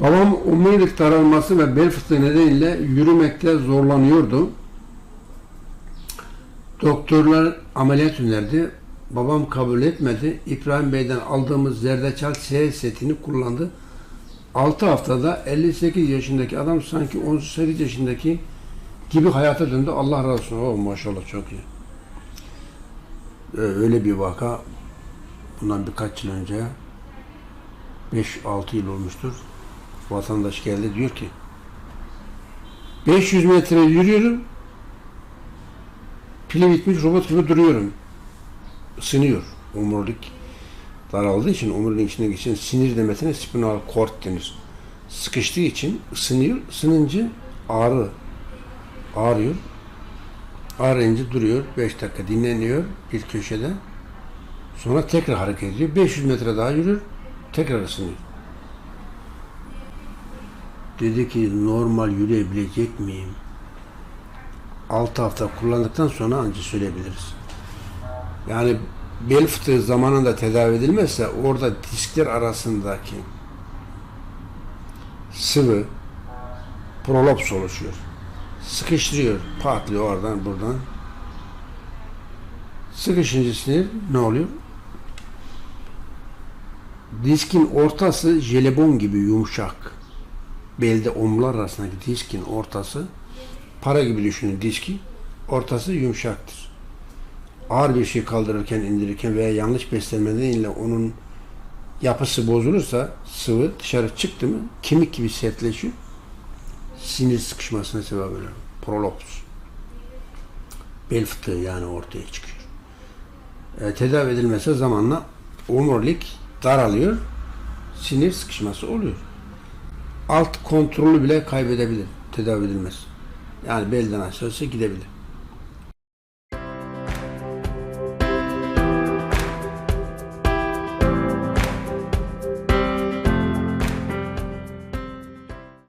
Babam omurilik daralması ve bel fıtığı nedeniyle yürümekte zorlanıyordu. Doktorlar ameliyat önerdi. Babam kabul etmedi. İbrahim Bey'den aldığımız zerdeçal S setini kullandı. 6 haftada 58 yaşındaki adam sanki 18 yaşındaki gibi hayata döndü. Allah razı olsun. Oh, maşallah çok iyi. Ee, Öyle bir vaka bundan birkaç yıl önce 5-6 yıl olmuştur. Vatandaş geldi diyor ki 500 metre yürüyorum pili bitmiş robot gibi duruyorum. Isınıyor. Omurilik daraldığı için omuriliğin içine geçen sinir demetine spinal cord denir. Sıkıştığı için ısınıyor. Isınınca ağrı ağrıyor. Ağrıyınca duruyor. 5 dakika dinleniyor bir köşede. Sonra tekrar hareket ediyor. 500 metre daha yürür. Tekrar ısınıyor. Dedi ki normal yürüyebilecek miyim? 6 hafta kullandıktan sonra anca söyleyebiliriz. Yani bel fıtığı zamanında tedavi edilmezse orada diskler arasındaki sıvı prolaps oluşuyor. Sıkıştırıyor, patlıyor oradan buradan. Sıkışınca sinir ne oluyor? Diskin ortası jelibon gibi yumuşak. Belde omurlar arasındaki diskin ortası para gibi düşünün diski. Ortası yumuşaktır. Ağır bir şey kaldırırken, indirirken veya yanlış beslenme nedeniyle onun yapısı bozulursa sıvı dışarı çıktı mı kemik gibi sertleşiyor. Sinir sıkışmasına sebep olur. Prolaps. Bel fıtığı yani ortaya çıkıyor. E, tedavi edilmezse zamanla omurilik daralıyor. Sinir sıkışması oluyor. Alt kontrolü bile kaybedebilir tedavi edilmez. Yani belden aşağısı gidebilir.